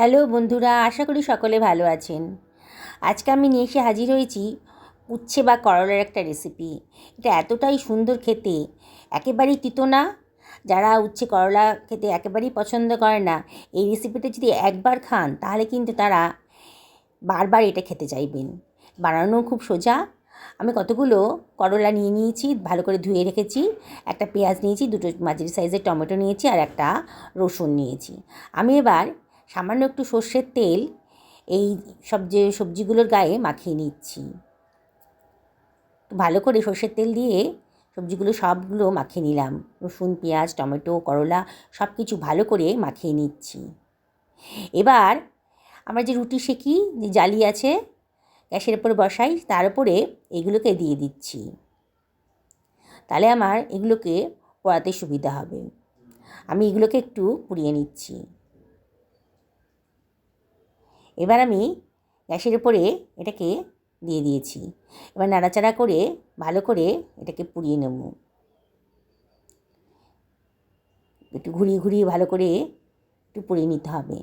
Hello বন্ধুরা, আশা করি সকলে ভালো আছেন। আজকে আমি নিয়ে এসে হাজির হয়েছি উচ্ছে বা করলার একটা রেসিপি এটা এতটাই সুন্দর খেতে, একেবারেই তিতো না যারা উচ্ছে করলা খেতে একেবারেই পছন্দ করে না, এই রেসিপিটা যদি একবার খান, তাহলে কিন্তু তারা বারবার এটা খেতে চাইবেন। বানানো খুব সোজা। আমি কতগুলো করলা নিয়ে নিয়েছি, ভালো করে ধুয়ে রেখেছি। একটা পেঁয়াজ নিয়েছি, দুটো মাঝারি সাইজের টমেটো নিয়েছি আর একটা রসুন নিয়েছি। আমি এবার সামান্য একটু সর্ষের তেল এই সব যে সবজিগুলোর গায়ে মাখিয়ে নিচ্ছি। ভালো করে সর্ষের তেল দিয়ে সবজিগুলো সবগুলো মাখিয়ে নিলাম। রসুন, পেঁয়াজ, টমেটো, করলা সব কিছু ভালো করে মাখিয়ে নিচ্ছি। এবার আমরা যে রুটি সেকি, যে জালি আছে, গ্যাসের উপরে বসাই, তার উপরে এগুলোকে দিয়ে দিচ্ছি। তাহলে আমার এগুলোকে পড়াতে সুবিধা হবে। আমি এগুলোকে একটু পুড়িয়ে নিচ্ছি। এবার আমি গ্যাসের উপরে এটাকে দিয়ে দিয়েছি। এবার নাড়াচাড়া করে ভালো করে এটাকে পুড়িয়ে নেব। একটু ঘুরিয়ে ঘুরিয়ে ভালো করে একটু পুড়িয়ে নিতে হবে।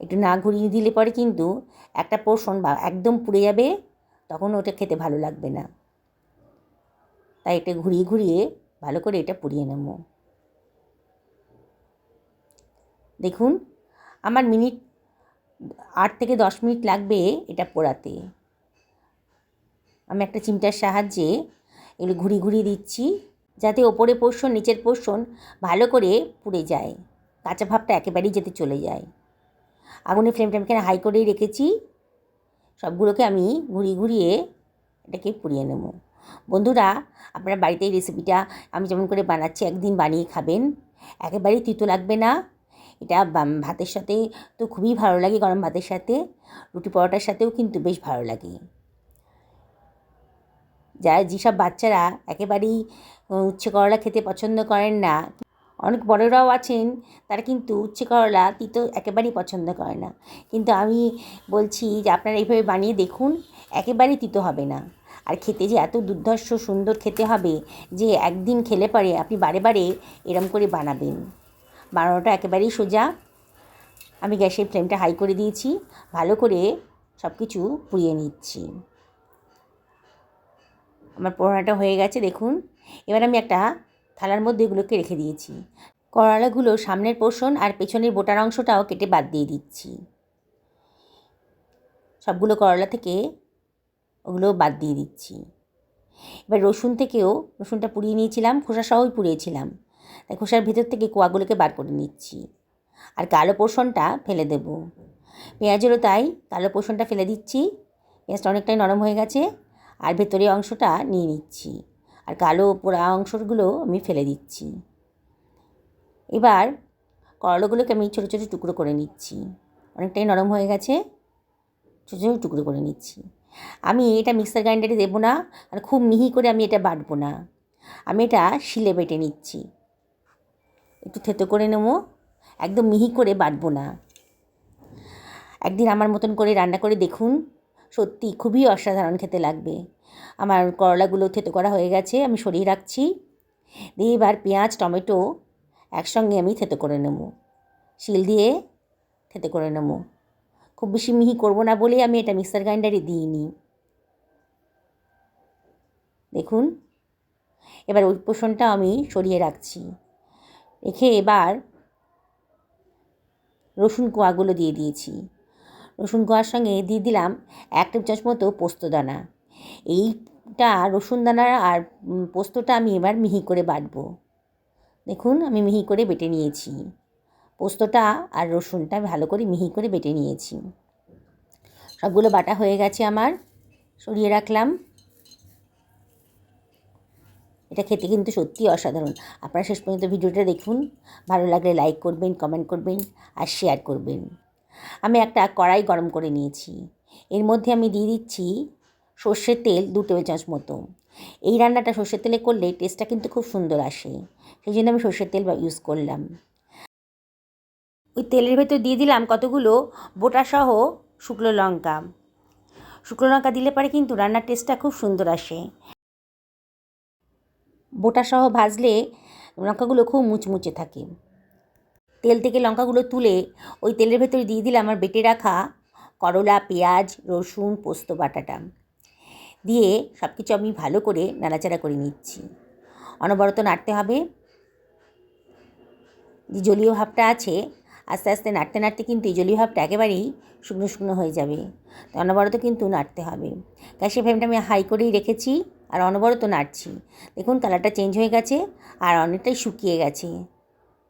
একটু না ঘুরিয়ে দিলে পরে কিন্তু একটা পোর্শন বা একদম পুড়ে যাবে, তখন ওটা খেতে ভালো লাগবে না। তাই এটা ঘুরিয়ে ঘুরিয়ে ভালো করে এটা পুড়িয়ে নেব। দেখুন, আমার মিনিট আট থেকে দশ মিনিট লাগবে এটা পোড়াতে। আমি একটা চিমটার সাহায্যে এগুলো ঘুরি ঘুরিয়ে দিচ্ছি যাতে ওপরে পোর্শন, নিচের পোর্শন ভালো করে পুড়ে যায়। কাঁচা ভাবটা একেবারেই যাতে চলে যায়। আগুনের ফ্লেমটা আমি হাই করেই রেখেছি। সবগুলোকে আমি ঘুরিয়ে ঘুরিয়ে এটাকে পুড়িয়ে নেব। বন্ধুরা, আপনারা বাড়িতে এই রেসিপিটা আমি যেমন করে বানাচ্ছি, একদিন বানিয়ে খাবেন। একেবারেই তিতো লাগবে না। এটা ভাতের সাথে তো খুবই ভালো লাগে গরম ভাতের সাথে। রুটি পরোটার সাথেও কিন্তু বেশ ভালো লাগে। যারা যেসব বাচ্চারা একেবারেই উচ্ছে করলা খেতে পছন্দ করেন না, অনেক বড়রাও আছেন, তারা কিন্তু উচ্ছে করলা তিতো একেবারেই পছন্দ করে না। কিন্তু আমি বলছি যে আপনারা এইভাবে বানিয়ে দেখুন, একেবারেই তিতো হবে না। আর খেতে যে এত দুর্ধর্ষ সুন্দর খেতে হবে যে একদিন খেলে পরে আপনি বারে বারে এরম করে বানাবেন। বানানোটা একেবারেই সোজা। আমি গ্যাসের ফ্লেমটা হাই করে দিয়েছি, ভালো করে সব কিছু পুড়িয়ে নিচ্ছি। আমার পোড়াটা হয়ে গেছে, দেখুন। এবার আমি একটা থালার মধ্যে এগুলোকে রেখে দিয়েছি। করলাগুলো সামনের পোষণ আর পেছনের বোটার অংশটাও কেটে বাদ দিয়ে দিচ্ছি। সবগুলো করলা থেকে ওগুলো বাদ দিয়ে দিচ্ছি। এবার রসুন থেকেও, রসুনটা পুড়িয়ে নিয়েছিলাম, খোসা সহই পুড়িয়েছিলাম। তাই খোসার ভেতর থেকে কোয়াগুলোকে বার করে নিচ্ছি। আর কালো পোষণটা ফেলে দেব। পেঁয়াজেরও তাই কালো পোষণটা ফেলে দিচ্ছি। পেঁয়াজটা অনেকটাই নরম হয়ে গেছে। আর ভেতরে অংশটা নিয়ে নিচ্ছি। আর কালো পোড়া অংশগুলো আমি ফেলে দিচ্ছি। এবার করলাগুলোকে আমি ছোটো ছোটো টুকরো করে নিচ্ছি। অনেকটাই নরম হয়ে গেছে। ছোটো ছোটো টুকরো করে নিচ্ছি। আমি এটা মিক্সার গ্রাইন্ডারে দেবো না। আর খুব মিহি করে আমি এটা বাটবো না। আমি এটা শিলে বেটে নিচ্ছি। একটু থেতো করে নেব। একদম মিহি করে বাটবো না। একদিন আমার মতন করে রান্না করে দেখুন, সত্যি খুবই অসাধারণ খেতে লাগবে। আমার করলাগুলো থেতো করা হয়ে গেছে, আমি সরিয়ে রাখছি। দিয়ে এবার পেঁয়াজ, টমেটো একসঙ্গে আমি থেতো করে নেব। শিল দিয়ে থেতো করে নেব। খুব বেশি মিহি করব না বলেই আমি এটা মিক্সার গ্রাইন্ডারে দিইনি। দেখুন, এবার ওই পোষণটা আমি সরিয়ে রাখছি। রেখে এবার রসুন কোয়াগুলো দিয়ে দিয়েছি। রসুন কোয়ার সঙ্গে দিয়ে দিলাম এক টেবিল চামচ মতো পোস্তদানা এইটা রসুন দানা আর পোস্তটা আমি এবার মিহি করে বাটবো। দেখুন, আমি মিহি করে বেটে নিয়েছি। পোস্তটা আর রসুনটা ভালো করে মিহি করে বেটে নিয়েছি। সবগুলো বাটা হয়ে গেছে আমার। সরিয়ে রাখলাম। এটা খেতে কিন্তু সত্যিই অসাধারণ। আপনারা শেষ পর্যন্ত ভিডিওটা দেখুন, ভালো লাগলে লাইক করবেন কমেন্ট করবেন আর শেয়ার করবেন। আমি একটা কড়াই গরম করে নিয়েছি। এর মধ্যে আমি দিয়ে দিচ্ছি সর্ষের তেল দু টেবিল চামচ মতো। এই রান্নাটা সর্ষের তেলে করলে টেস্টটা কিন্তু খুব সুন্দর আসে। সেই জন্য আমি সর্ষের তেল ইউজ করলাম। ওই তেলের ভেতর দিয়ে দিলাম কতগুলো বোটাসহ শুকনো লঙ্কা। শুকনো লঙ্কা দিলে পরে কিন্তু রান্নার টেস্টটা খুব সুন্দর আসে। বোটাসহ ভাজলে লঙ্কাগুলো খুব মুচমুচে থাকে। তেল থেকে লঙ্কাগুলো তুলে ওই তেলের ভেতরে দিয়ে দিলাম আমার বেটে রাখা করলা, পেঁয়াজ, রসুন, পোস্ত, বাটাটা। দিয়ে সব কিছু আমি ভালো করে নাড়াচাড়া করে নিচ্ছি। অনবরত নাড়তে হবে। যে জলীয় ভাবটা আছে, আস্তে আস্তে নাড়তে নাড়তে কিন্তু এই জলীয় ভাবটা একেবারেই শুকনো শুকনো হয়ে যাবে। তো অনবরত কিন্তু নাড়তে হবে। গ্যাসের ফ্লেমটা আমি হাই করেই রেখেছি। আর অনবরত নাড়ছি। দেখুন কালারটা চেঞ্জ হয়ে গেছে আর অনেকটাই শুকিয়ে গেছে।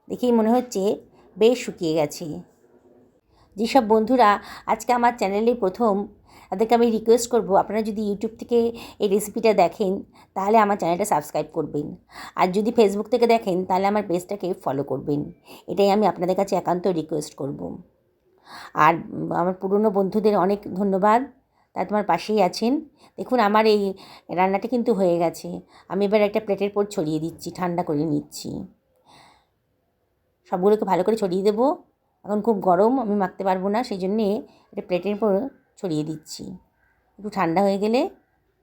দেখেই মনে হচ্ছে বেশ শুকিয়ে গেছে। যেসব বন্ধুরা আজকে আমার চ্যানেলে প্রথম, তাদেরকে আমি রিকোয়েস্ট করব, আপনারা যদি ইউটিউব থেকে এই রেসিপিটা দেখেন, তাহলে আমার চ্যানেলটা সাবস্ক্রাইব করবেন। আর যদি ফেসবুক থেকে দেখেন, তাহলে আমার পেজটাকে ফলো করবেন। এটাই আমি আপনাদের কাছে একান্ত রিকোয়েস্ট করব। আর আমার পুরনো বন্ধুদের অনেক ধন্যবাদ। তারা তোমার পাশেই আছেন। দেখুন, আমার এই রান্নাটা কিন্তু হয়ে গেছে। আমি এবার একটা প্লেটের পর ছড়িয়ে দিচ্ছি, ঠান্ডা করে নিচ্ছি। সবগুলোকে ভালো করে ছড়িয়ে দেবো। এখন খুব গরম, আমি মাখতে পারব না সেই জন্যে একটা প্লেটের পর ছড়িয়ে দিচ্ছি। একটু ঠান্ডা হয়ে গেলে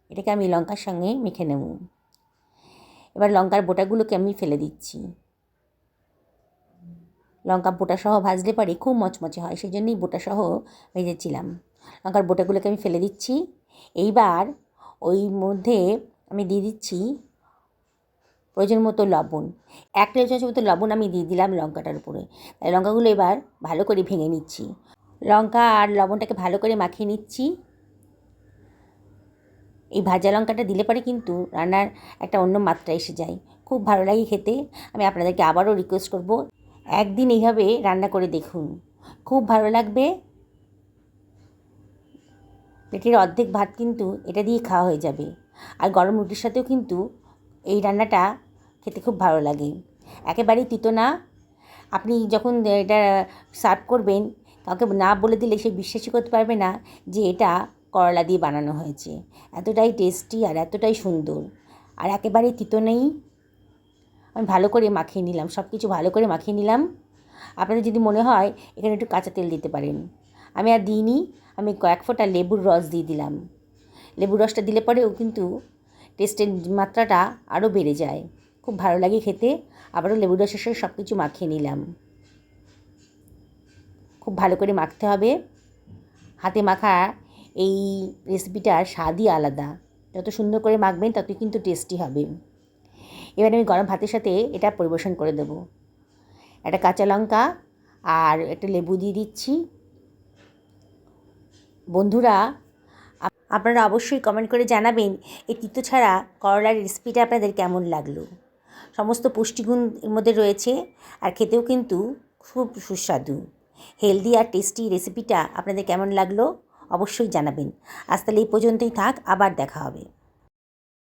এটাকে আমি লঙ্কার সঙ্গে মেখে নেব। এবার লঙ্কার বোটাগুলোকে আমি ফেলে দিচ্ছি। লঙ্কা বোটাসহ ভাজলে পরে খুব মচমচে হয় সেই জন্যই বোটাসহ ভেজেছিলাম। লঙ্কার বোটাগুলোকে আমি ফেলে দিচ্ছি। এইবার ওই মধ্যে আমি দিয়ে দিচ্ছি প্রয়োজন মতো লবণ। এক টেবিল চামচ মতো লবণ আমি দিয়ে দিলাম লঙ্কাটার উপরে। তাই লঙ্কাগুলো এবার ভালো করে ভেঙে নিচ্ছি। লঙ্কা আর লবণটাকে ভালো করে মাখিয়ে নিচ্ছি। এই ভাজা লঙ্কাটা দিলে পরে কিন্তু রান্নার একটা অন্য মাত্রা এসে যায়। খুব ভালো লাগে খেতে। আমি আপনাদেরকে আবারও রিকোয়েস্ট করব, একদিন এইভাবে রান্না করে দেখুন। খুব ভালো লাগবে। পেটের অর্ধেক ভাত কিন্তু এটা দিয়ে খাওয়া হয়ে যাবে। আর গরম রুটির সাথেও কিন্তু এই রান্নাটা খেতে খুব ভালো লাগে। একেবারেই তিতো না। আপনি যখন এটা সার্ভ করবেন, কাউকে না বলে দিলে সে বিশ্বাসই করতে পারবে না যে এটা করলা দিয়ে বানানো হয়েছে। এতটাই টেস্টি আর এতটাই সুন্দর। আর একেবারেই তিতো নেই। আমি ভালো করে মাখিয়ে নিলাম সব কিছু ভালো করে মাখিয়ে নিলাম। আপনাদের যদি মনে হয়, এখানে একটু কাঁচা তেল দিতে পারেন। আমি আর দিইনি, আমি কয়েক ফোঁটা লেবুর রস দিয়ে দিলাম। লেবুর রসটা দিলে পরেও কিন্তু টেস্টের মাত্রাটা আরও বেড়ে যায়। খুব ভালো লাগে খেতে, আবারও লেবুর রসের সাথে সব কিছু মাখিয়ে নিলাম। খুব ভালো করে মাখতে হবে। হাতে মাখা এই রেসিপিটার স্বাদই আলাদা। যত সুন্দর করে মাখবেন, ততই কিন্তু টেস্টি হবে। এবার আমি গরম ভাতের সাথে এটা পরিবেশন করে দেব। একটা কাঁচা লঙ্কা আর একটা লেবু দিয়ে দিচ্ছি। বন্ধুরা আপনারা অবশ্যই কমেন্ট করে জানাবেন, এই তিতো ছাড়া করলার রেসিপিটা আপনাদের কেমন লাগল? সমস্ত পুষ্টিগুণ এর মধ্যে রয়েছে, আর খেতেও কিন্তু খুব সুস্বাদু। হেলদি আর টেস্টি রেসিপিটা আপনাদের কেমন লাগল? অবশ্যই জানাবেন। আজ তাহলে এই পর্যন্তই থাক, আবার দেখা হবে।